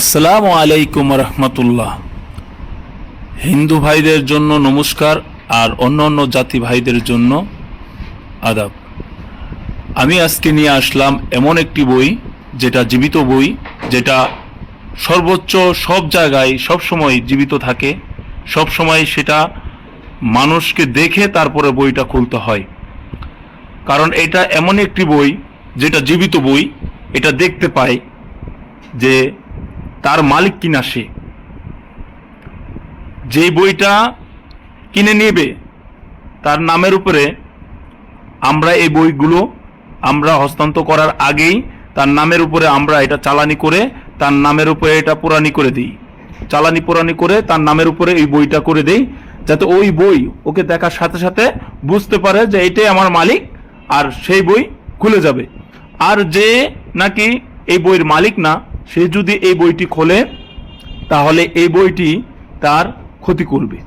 আসসালামু আলাইকুম রহমতুল্লাহ। হিন্দু ভাইদের জন্য নমস্কার আর অন্য অন্য জাতি ভাইদের জন্য আদাব। আমি আজকে নিয়ে আসলাম এমন একটি বই, যেটা জীবিত বই, যেটা সর্বোচ্চ সব জায়গায় সব সময় জীবিত থাকে। সব সময় সেটা মানুষকে দেখে তারপরে বইটা খুলতে হয়। কারণ এটা এমন একটি বই, যেটা জীবিত বই, এটা দেখতে পায় যে তার মালিক কিনা সে? যে বইটা কিনে নেবে, তার নামের উপরে আমরা এই বইগুলো আমরা হস্তান্তর করার আগেই তার নামের উপরে আমরা এটা চালানি করে, তার নামের উপরে এটা পুরানি করে দিই। চালানি পুরানি করে তার নামের উপরে এই বইটা করে দেই, যাতে ওই বই ওকে দেখার সাথে সাথে বুঝতে পারে যে এটাই আমার মালিক আর সেই বই খুলে যাবে। আর যে নাকি এই বইয়ের মালিক না সে যদি এই বইটি খোলে, তাহলে এই বইটি তার ক্ষতি করবে।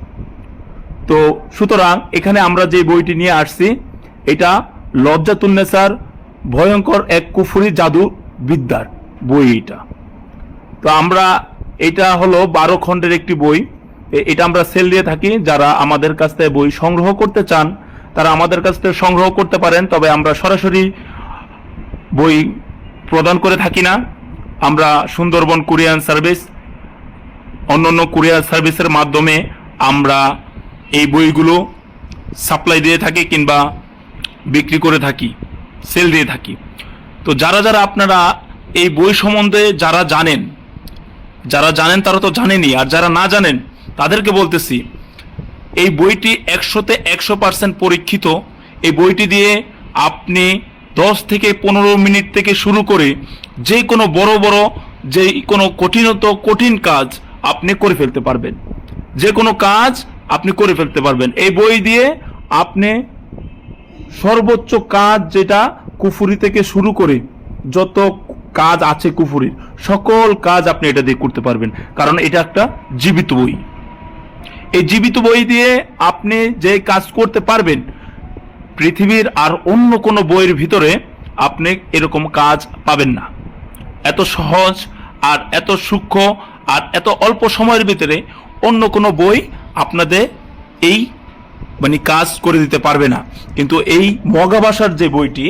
তো সুতরাং এখানে আমরা যে বইটি নিয়ে আসছি, এটা লজ্জাতুন্নেসার ভয়ঙ্কর এক কুফুরি জাদু বিদ্যার বই এটা। তো আমরা, এটা হলো বারো খণ্ডের একটি বই। এটা আমরা সেল দিয়ে থাকি। যারা আমাদের কাছ থেকে বই সংগ্রহ করতে চান, তারা আমাদের কাছ থেকে সংগ্রহ করতে পারেন। তবে আমরা সরাসরি বই প্রদান করে থাকি না। আমরা সুন্দরবন কুরিয়ান সার্ভিস, অন্যান্য কুরিয়ার সার্ভিসের মাধ্যমে আমরা এই বইগুলো সাপ্লাই দিয়ে থাকি কিংবা বিক্রি করে থাকি, সেল দিয়ে থাকি। তো যারা যারা আপনারা এই বই সম্বন্ধে যারা জানেন যারা জানেন তারা তো জানেনই, আর যারা না জানেন তাদেরকে বলতেছি, এই বইটি একশোতে একশো পার্সেন্ট পরীক্ষিত। এই বইটি দিয়ে আপনি দশ থেকে পনেরো মিনিট থেকে শুরু করে যে কোনো বড় বড়, যে কোনো কঠিনত, কঠিন কাজ আপনি করে ফেলতে পারবেন। যে কোনো কাজ আপনি করে ফেলতে পারবেন। এই বই দিয়ে আপনি সর্বোচ্চ কাজ যেটা কুফুরি থেকে শুরু করে যত কাজ আছে কুফুরির, সকল কাজ আপনি এটা দিয়ে করতে পারবেন। কারণ এটা একটা জীবিত বই। এই জীবিত বই দিয়ে আপনি যে কাজ করতে পারবেন পৃথিবীর আর অন্য কোনো বইয়ের ভিতরে আপনি এরকম কাজ পাবেন না। এত সহজ আর এত সূক্ষ্ম আর এত অল্প সময়ের ভিতরে অন্য কোনো বই আপনাদের এই মানে কাজ করে দিতে পারবে না। কিন্তু এই মগা ভাষার যে বইটি,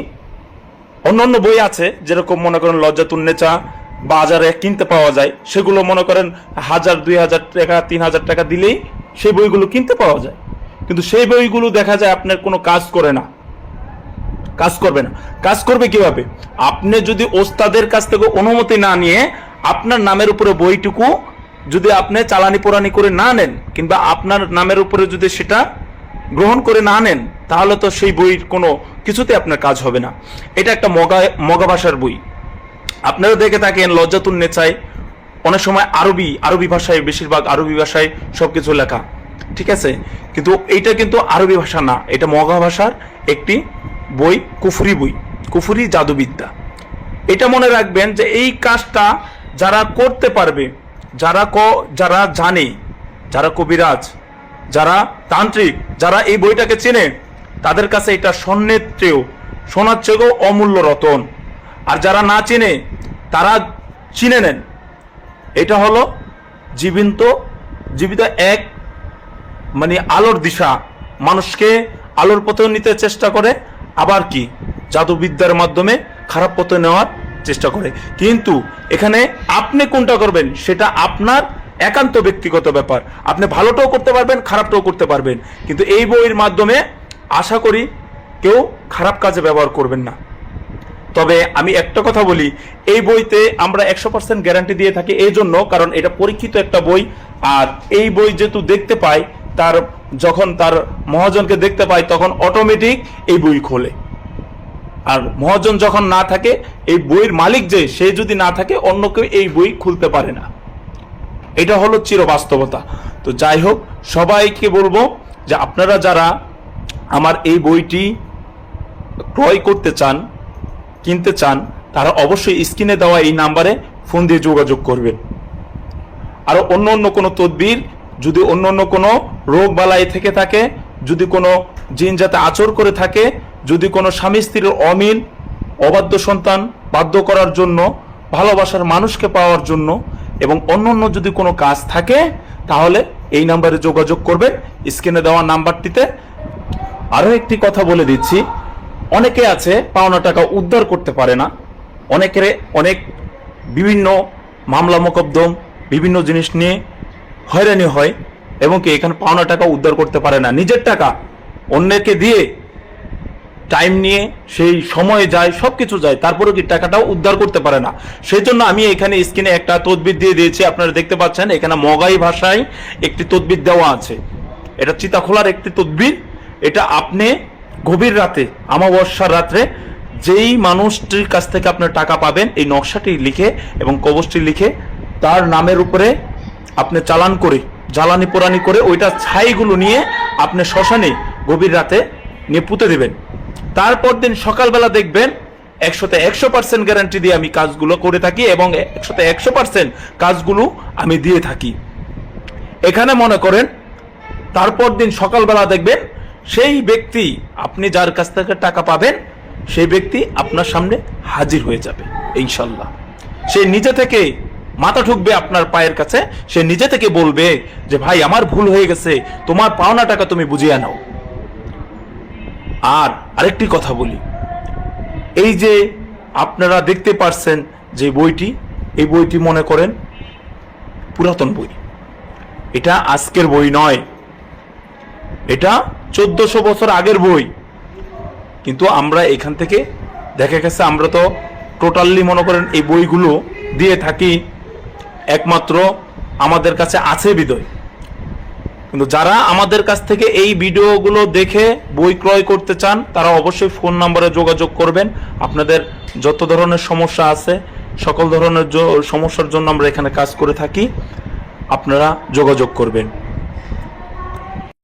অন্য অন্য বই আছে, যেরকম মনে করেন লজ্জাতুন্নেচা বাজারে কিনতে পাওয়া যায়, সেগুলো মনে করেন হাজার, দুই হাজার টাকা, তিন হাজার টাকা দিলেই সেই বইগুলো কিনতে পাওয়া যায়। কিন্তু সেই বইগুলো দেখা যায় আপনার কোনো কাজ করে না। কাজ করবে না। কাজ করবে কীভাবে? আপনি যদি ওস্তাদের কাছ থেকে অনুমতি না নিয়ে আপনার নামের উপরে বইটুকু যদি আপনি চালানি পোড়ানি করে না নেন, কিংবা আপনার নামের উপরে যদি সেটা গ্রহণ করে না নেন, তাহলে তো সেই বইয়ের কোনো কিছুতে আপনার কাজ হবে না। এটা একটা মগা মগা ভাষার বই। আপনারা দেখে থাকেন, লজ্জাতুন নেচায় অনেক সময় আরবি আরবি ভাষায়, বেশিরভাগ আরবি ভাষায় সবকিছু লেখা। ঠিক আছে? কিন্তু এইটা কিন্তু আরবি ভাষা না। এটা মগা ভাষার একটি বই, কুফরি বই। কুফরি জাদুবিদ্যা। এটা মনে রাখবেন যে এই কাজটা যারা করতে পারবে, যারা ক, যারা জানে, যারা কবিরাজ, যারা তান্ত্রিক, যারা এই বইটাকে চেনে, তাদের কাছে এটা স্বর্ণের সোনার চেয়েও অমূল্য রতন। আর যারা না চেনে, তারা চিনে নেন। এটা হলো জীবিত জীবিত এক মানে আলোর দিশা। মানুষকে আলোর পথে নিতে চেষ্টা করে, আবার কি? জাদুবিদ্যার মাধ্যমে খারাপ পথে নেওয়ার চেষ্টা করে। কিন্তু এখানে আপনি কোনটা করবেন, সেটা আপনার একান্ত ব্যক্তিগত ব্যাপার। আপনি ভালোটাও করতে পারবেন, খারাপটাও করতে পারবেন। কিন্তু এই বইয়ের মাধ্যমে আশা করি কেউ খারাপ কাজে ব্যবহার করবেন না। তবে আমি একটা কথা বলি, এই বইতে আমরা একশো পার্সেন্ট গ্যারান্টি দিয়ে থাকি এই জন্য কারণ এটা পরীক্ষিত একটা বই, আর এই বই যেহেতু দেখতে পাই তার যখন তার মহাজনকে দেখতে পায়, তখন অটোমেটিক এই বই খোলে। আর মহাজন যখন না থাকে, এই বইয়ের মালিক যে, সে যদি না থাকে, অন্য কেউ এই বই খুলতে পারে না। এটা হলো চিরবাস্তবতা। তো যাই হোক, সবাইকে বলব যে আপনারা যারা আমার এই বইটি ক্রয় করতে চান, কিনতে চান, তারা অবশ্যই স্ক্রিনে দেওয়া এই নাম্বারে ফোন দিয়ে যোগাযোগ করবেন। আরও অন্য অন্য কোনো তদবির যদি অন্য অন্য কোনো রোগ বালাই থেকে থাকে, যদি কোনো জিন যাতে আচর করে থাকে, যদি কোনো স্বামী স্ত্রীর অমিল, অবাধ্য সন্তান বাধ্য করার জন্য, ভালোবাসার মানুষকে পাওয়ার জন্য এবং অন্য অন্য যদি কোনো কাজ থাকে, তাহলে এই নাম্বারে যোগাযোগ করবেন। স্ক্রিনে দেওয়া নাম্বারটিতে আরও একটি কথা বলে দিচ্ছি। অনেকে আছে, পাওনা টাকা উদ্ধার করতে পারে না। অনেকের অনেক বিভিন্ন মামলা, মোকদ্দম, বিভিন্ন জিনিস নিয়ে হয়রানি হয় এবং কি এখানে পাওনা টাকা উদ্ধার করতে পারে না। নিজের টাকা অন্যকে দিয়ে টাইম নিয়ে সেই সময় যায় সব কিছু যায় তারপরে কি টাকাটাও উদ্ধার করতে পারে না। সেই জন্য আমি এখানে স্ক্রিনে একটা তদবির দিয়ে দিয়েছি, আপনারা দেখতে পাচ্ছেন, এখানে মগাই ভাষায় একটি তদবির দেওয়া আছে। এটা চিতাখোলার একটি তদবির। এটা আপনি গভীর রাতে আমাবস্যার রাত্রে যেই মানুষটির কাছ থেকে আপনার টাকা পাবেন, এই নকশাটি লিখে এবং কবচটি লিখে তার নামের উপরে আপনি চালান করে, জ্বালানি পোড়ানি করে ওইটা ছাইগুলো নিয়ে আপনি শ্মশানে গভীর রাতে নিয়ে পুঁতে দেবেন। তারপর দিন সকালবেলা দেখবেন একশোতে একশো পার্সেন্ট গ্যারান্টি দিয়ে আমি কাজগুলো করে থাকি এবং একশোতে একশো পার্সেন্ট কাজগুলো আমি দিয়ে থাকি। এখানে মনে করেন, তারপর দিন সকালবেলা দেখবেন সেই ব্যক্তি আপনি যার কাছ থেকে টাকা পাবেন, সেই ব্যক্তি আপনার সামনে হাজির হয়ে যাবে, ইনশাল্লাহ। সে নিজে থেকে মাথা ঠুকবে আপনার পায়ের কাছে, সে নিজে থেকে বলবে যে, ভাই, আমার ভুল হয়ে গেছে, তোমার পাওনা টাকা তুমি বুঝিয়ে নাও আর আরেকটি কথা বলি, এই যে আপনারা দেখতে পারছেন যে বইটি, এই বইটি মনে করেন পুরাতন বই। এটা আজকের বই নয়, এটা চোদ্দশো বছর আগের বই। কিন্তু আমরা এখান থেকে, দেখা গেছে আমরা তো টোটালি মনে করেন এই বইগুলো দিয়ে থাকি। একমাত্র আমাদের কাছে আছে বিদয়। কিন্তু যারা আমাদের কাছ থেকে এই ভিডিওগুলো দেখে বই ক্রয় করতে চান, তারা অবশ্যই ফোন নাম্বারে যোগাযোগ করবেন। আপনাদের যত ধরনের সমস্যা আছে, সকল ধরনের সমস্যার জন্য আমরা এখানে কাজ করে থাকি। আপনারা যোগাযোগ করবেন।